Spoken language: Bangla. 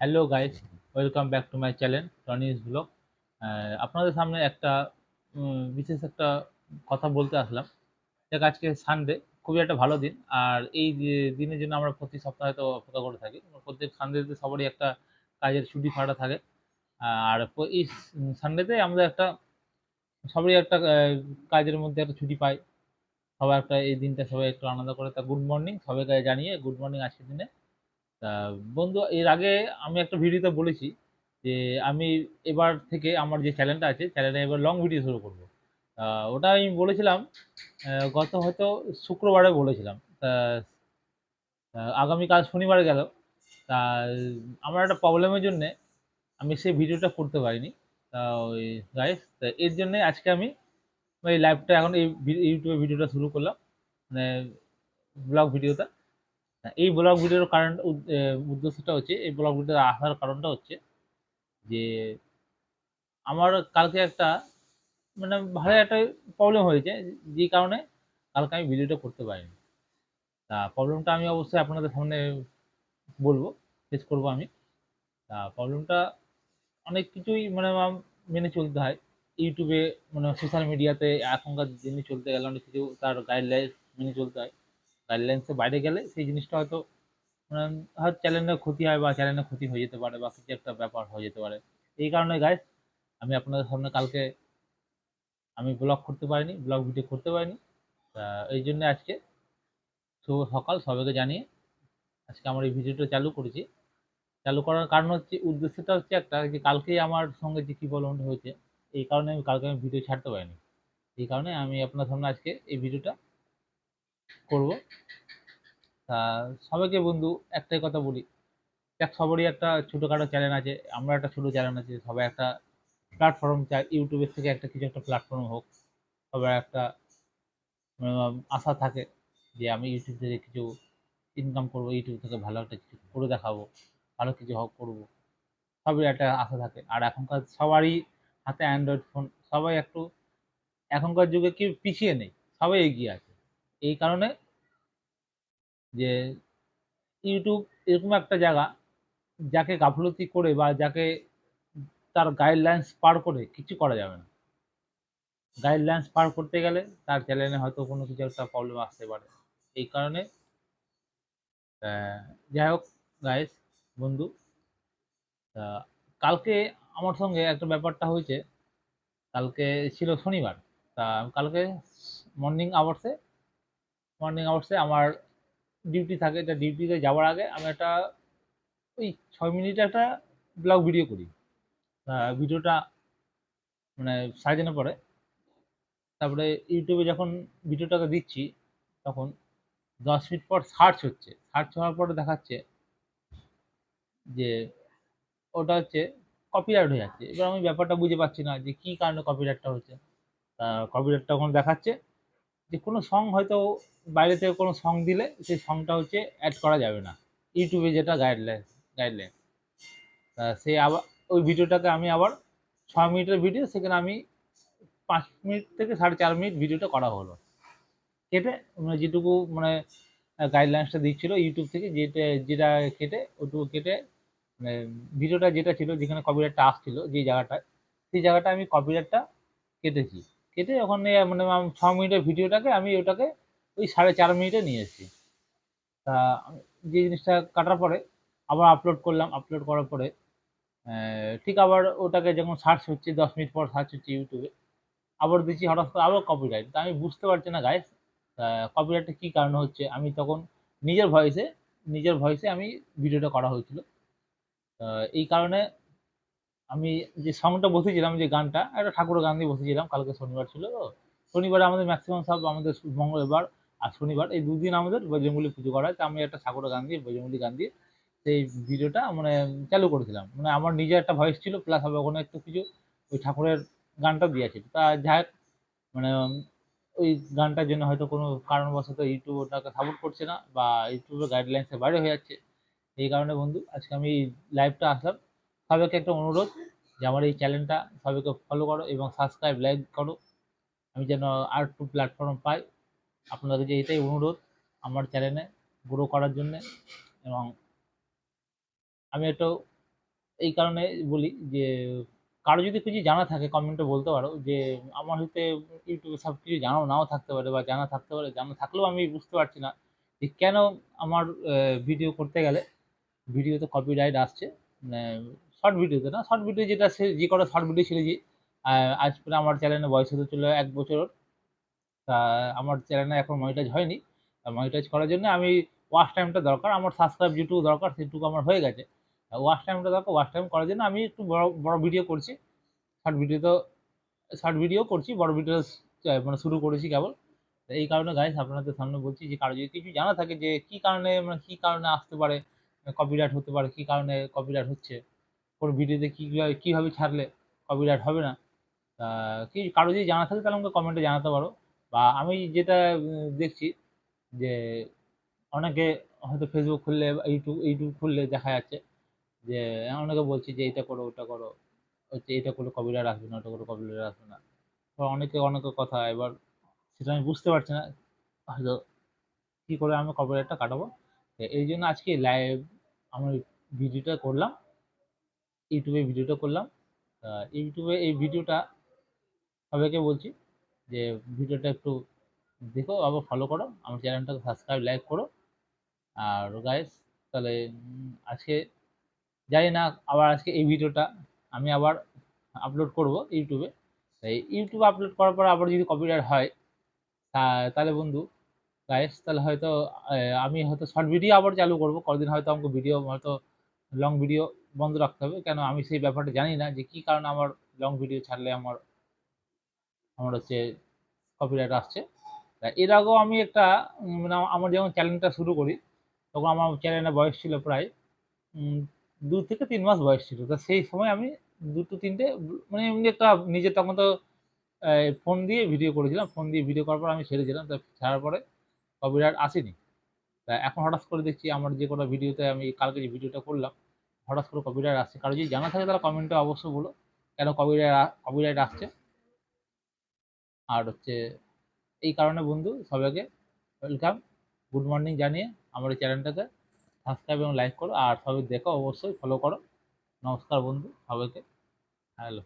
Hello guys welcome back to my channel Toni's vlog আপনাদের সামনে একটা বিশেষ একটা কথা বলতে আসলাম। দেখ, আজকে সানডে খুবই একটা ভালো দিন। আর এই দিনের জন্য আমরা প্রতি সপ্তাহে তো অপেক্ষা করে থাকি। প্রত্যেক সানডেতে সবারই একটা কাজের ছুটি ফাটা থাকে। আর এই সানডেতে আমাদের একটা, সবারই একটা কাজের মধ্যে একটা ছুটি পাই সবাই একটা, এই দিনটা সবাই একটু আনন্দ করে। তা গুড মর্নিং সবাইকে জানিয়ে গুড মর্নিং আজকের দিনে। তা বন্ধু, এর আগে আমি একটা ভিডিওতে বলেছি যে আমি এবার থেকে আমার যে চ্যানেলটা আছে চ্যানেলে এবার লং ভিডিও শুরু করব। ওটা আমি বলেছিলাম গত হয়তো শুক্রবারে বলেছিলাম। তা আগামীকাল শনিবার গেল। তা, আমার একটা প্রবলেমের জন্য আমি সেই ভিডিওটা করতে পারিনি। তা, ওই গাইস তা, এর জন্য আজকে আমি এই লাইভটা এখন এই ইউটিউবে ভিডিওটা শুরু করলাম। মানে ব্লগ ভিডিওটা এই ব্লগ ভিডিওর কারণ উদ্দেশ্যটা হচ্ছে, এই ব্লগ ভিডিওতে আসার কারণটা হচ্ছে যে আমার কালকে একটা মানে ভালো একটা প্রবলেম হয়েছে, যে কারণে কালকে আমি ভিডিওটা করতে পারিনি। তা প্রবলেমটা আমি অবশ্যই আপনাদের সামনে বলব ফেস করব আমি। তা প্রবলেমটা অনেক কিছুই মানে মেনে চলতে হয়। ইউটিউবে মানে সোশ্যাল মিডিয়াতে এখনকার দিনে চলতে গেলে অনেক কিছু তার গাইডলাইন মেনে চলতে হয়। গাইডলাইন্সের বাইরে গেলে সেই জিনিসটা হয়তো মানে হয়তো চ্যানেলের ক্ষতি হয় বা চ্যানেলের ক্ষতি হয়ে যেতে পারে বা কিছু একটা ব্যাপার হয়ে যেতে পারে। এই কারণে গাইস আমি আপনাদের সামনে কালকে আমি ব্লগ করতে পারিনি ব্লগ ভিডিও করতে পারিনি। এই জন্য আজকে শুভ সকাল সবাইকে জানিয়ে আজকে আমার এই ভিডিওটা চালু করেছি। চালু করার কারণ হচ্ছে, উদ্দেশ্যটা হচ্ছে একটা যে কালকেই আমার সঙ্গে যে কী প্রবলেমটা হয়েছে, এই কারণে আমি কালকে আমি ভিডিও ছাড়তে পারিনি। এই কারণে আমি আপনার সামনে আজকে এই ভিডিওটা করব। তা সবাইকে বন্ধু, একটাই কথা বলি। দেখ, সবারই একটা ছোটোখাটো চ্যানেল আছে আমরা একটা ছোটো চ্যানেল আছে, সবাই একটা প্ল্যাটফর্ম চাই ইউটিউবের থেকে একটা কিছু একটা প্ল্যাটফর্ম হোক। সবার একটা আশা থাকে যে আমি ইউটিউব থেকে কিছু ইনকাম করব ইউটিউব থেকে ভালো একটা কিছু করে দেখাবো, ভালো কিছু হোক করব। সবই একটা আশা থাকে। আর এখনকার সবারই হাতে অ্যান্ড্রয়েড ফোন সবাই একটু, এখনকার যুগে কেউ পিছিয়ে নেই, সবাই এগিয়ে আছে। এই কারণে যে ইউটিউব এরকম একটা জায়গা যাকে গাফলতি করে বা যাকে তার গাইডলাইন্স পার করে কিছু করা যাবে না। গাইডলাইন্স পার করতে গেলে তার চ্যানেলে হয়তো কোনো কিছু একটা প্রবলেম আসতে পারে। এই কারণে যাই হোক গাইস বন্ধু কালকে আমার সঙ্গে একটা ব্যাপারটা হয়েছে। কালকে ছিল শনিবার। তা কালকে মর্নিং আওয়ার্সে মর্নিং আওয়ার্সে আমার ডিউটি থাকে এটা ডিউটিতে যাওয়ার আগে আমি একটা ওই ছয় মিনিট একটা ব্লগ ভিডিও করি। ভিডিওটা মানে সাজানোর পরে। তারপরে ইউটিউবে যখন ভিডিওটাকে দিচ্ছি, তখন দশ মিনিট পর সার্চ হচ্ছে। সার্চ হওয়ার পরে দেখাচ্ছে যে ওটা হচ্ছে কপিরাইট হয়ে যাচ্ছে। এবার আমি ব্যাপারটা বুঝে পাচ্ছি না যে কী কারণে কপিরাইটটা হচ্ছে। তা কপিরাইটটা ওখানে দেখাচ্ছে। যে কোনো সং হয়তো বাইরে থেকে কোনো সং দিলে সেই সংটা হচ্ছে অ্যাড করা যাবে না। ইউটিউবে যেটা গাইডলাইন গাইডলাইন তা সেই আবার, ওই ভিডিওটাকে আমি আবার ছ মিনিটের ভিডিও সেখানে আমি পাঁচ মিনিট থেকে সাড়ে চার মিনিট ভিডিওটা করা হলো। কেটে মানে যেটুকু মানে গাইডলাইন্সটা দিচ্ছিল ইউটিউব থেকে, যেটা যেটা কেটে ওটুকু কেটে মানে ভিডিওটা যেটা ছিল, যেখানে কপিরাইটটা আসছিল, যে জায়গাটায়, সেই জায়গাটা আমি কপিরাইটটা কেটেছি। কেটে ওখানে মানে ছ মিনিটের ভিডিওটাকে আমি ওটাকে ওই সাড়ে চার মিনিটে নিয়ে এসেছি। তা যে জিনিসটা কাটার পরে আবার আপলোড করলাম আপলোড করার পরে ঠিক আবার ওটাকে যখন সার্চ হচ্ছে, দশ মিনিট পর সার্চ হচ্ছে ইউটিউবে আবার দিচ্ছি হঠাৎ করে আবার কপিরাইট তা আমি বুঝতে পারছি না গাইস কপিরাইটটা কী কারণে হচ্ছে? আমি তখন নিজের ভয়েসে নিজের ভয়েসে আমি ভিডিওটা করা হয়েছিল। এই কারণে আমি যে সংটা বসেছিলাম, যে গানটা, একটা ঠাকুরের গান দিয়ে বসেছিলাম, কালকে শনিবার ছিল তো। শনিবার আমাদের ম্যাক্সিমাম সব আমাদের মঙ্গলবার আর শনিবার, এই দুদিন আমাদের বজরঙ্গলি পুজো করা হয় আমি একটা ঠাকুরের গান দিয়ে বজরঙ্গলি গান দিয়ে সেই ভিডিওটা মানে চালু করেছিলাম। মানে আমার নিজের একটা ভয়েস ছিল প্লাস আবার ওখানে একটু কিছু ওই ঠাকুরের গানটা দিয়েছিল তা যাই মানে ওই গানটার জন্য হয়তো কোনো কারণবশত ইউটিউব ওটাকে সাপোর্ট করছে না বা ইউটিউবের গাইডলাইন্সের বাইরে হয়ে যাচ্ছে। এই কারণে বন্ধু, আজকে আমি লাইভটা আসলাম। সবাইকে একটা অনুরোধ যে আমার এই চ্যানেলটা সবাইকে ফলো করো এবং সাবস্ক্রাইব লাইক করো। আমি যেন আর একটু প্ল্যাটফর্ম পাই। আপনাদের যে এটাই অনুরোধ আমার চ্যানেলে গ্রো করার জন্যে এবং আমি একটু এই কারণে বলি যে, কারও যদি কিছু জানা থাকে কমেন্টে বলতে পারো যে, আমার হয়তো ইউটিউবে সব কিছু জানাও, নাও থাকতে পারে বা জানা থাকতে পারে, জানা থাকলেও আমি বুঝতে পারছি না যে কেন আমার ভিডিও করতে গেলে ভিডিওতে কপিরাইট আসছে। মানে শর্ট ভিডিওতে না শর্ট ভিডিও যেটা সে যে কটা শর্ট ভিডিও ছেড়েছি আহ, আজ পরে আমার চ্যানেলে বয়স হতে চলে এক বছর। তা আমার চ্যানেলে এখন মনিটাইজ হয়নি। মনিটাইজ করার জন্য আমি ওয়াচ টাইমটা দরকার আমার সাবস্ক্রাইব যেটুকু দরকার সেটুকু আমার হয়ে গেছে। ওয়াশ টাইমটা দরকার ওয়াশ টাইম করার জন্য আমি একটু বড় বড় ভিডিও করছি। শর্ট ভিডিও তো শর্ট ভিডিও করছি বড় ভিডিও মানে শুরু করেছি কেবল। এই কারণে গাইস আপনাদের সামনে বলছি যে কারও যদি কিছু জানা থাকে যে কী কারণে মানে কী কারণে আসতে পারে কপিরাইট হতে পারে কী কারণে কপিরাইট হচ্ছে কোন ভিডিওতে কী কীভাবে ছাড়লে কপিরাইট হবে না? তা কি কারও যদি জানা থাকে তাহলে আমাকে কমেন্টে জানাতে পারো। বা আমি যেটা দেখছি যে অনেকে হয়তো ফেসবুক খুললে ইউটিউব ইউটিউব খুললে দেখা যাচ্ছে যে অনেকে বলছে যে এটা করো, ওটা করো, হচ্ছে এটা করলে কপিরাইট আসবে না, ওটা করলে কপিরাইট আসবে না। অনেকে অনেকের কথা এবার সেটা আমি বুঝতে পারছি না, হয়তো কী করে আমি কপিরাইটটা কাটাবো। এই জন্য আজকে লাইভ আমার ভিডিওটা করলাম। ইউটিউবে ভিডিওটা করলাম। ইউটিউবে এই ভিডিওটা সবাইকে বলছি যে ভিডিওটা একটু দেখো, আবার ফলো করো, আমার চ্যানেলটাকে সাবস্ক্রাইব লাইক করো। আর গাইস তাহলে আজকে জানি না আবার আজকে এই ভিডিওটা আমি আবার আপলোড করব ইউটিউবে। তাই ইউটিউবে আপলোড করার পর আবার যদি কপিরাইট হয় তাহলে বন্ধু গাইস তাহলে হয়তো আমি হয়তো শর্ট ভিডিও আবার চালু করব। কদিন হয়তো আমাকে ভিডিও হয়তো লং ভিডিও বন্ধ রাখতে হবে। কেন? আমি সেই ব্যাপারটা জানি না যে কী কারণে আমার লং ভিডিও ছাড়লে আমার আমার হচ্ছে কপিরাইট আসছে। এর আগেও আমি একটা মানে আমার যখন চ্যানেলটা শুরু করি, তখন আমার চ্যানেলের বয়স ছিল প্রায় দু থেকে তিন মাস বয়স ছিল। তা সেই সময় আমি দুটো তিনটে মানে এমনি একটা নিজের তখন তো ফোন দিয়ে ভিডিও করেছিলাম। ফোন দিয়ে ভিডিও করার পর আমি ছেড়েছিলাম তা ছাড়ার পরে কপিরাইট আসেনি। তা এখন হঠাৎ করে দেখছি আমার যে কোনো ভিডিওতে আমি কালকে যে ভিডিওটা করলাম হঠাৎ করে কপিরাইট আসছে। কারও যদি জানা থাকে তারা কমেন্টে অবশ্যই বলো। কেন কপিরাইট কপিরাইট আসছে? আর হচ্ছে, এই কারণে বন্ধু সবাইকে ওয়েলকাম গুড মর্নিং জানিয়ে আমার এই চ্যানেলটাকে সাবস্ক্রাইব এবং লাইক করো। আর সবাই দেখো, অবশ্যই ফলো করো। নমস্কার বন্ধু, সবাইকে। হ্যালো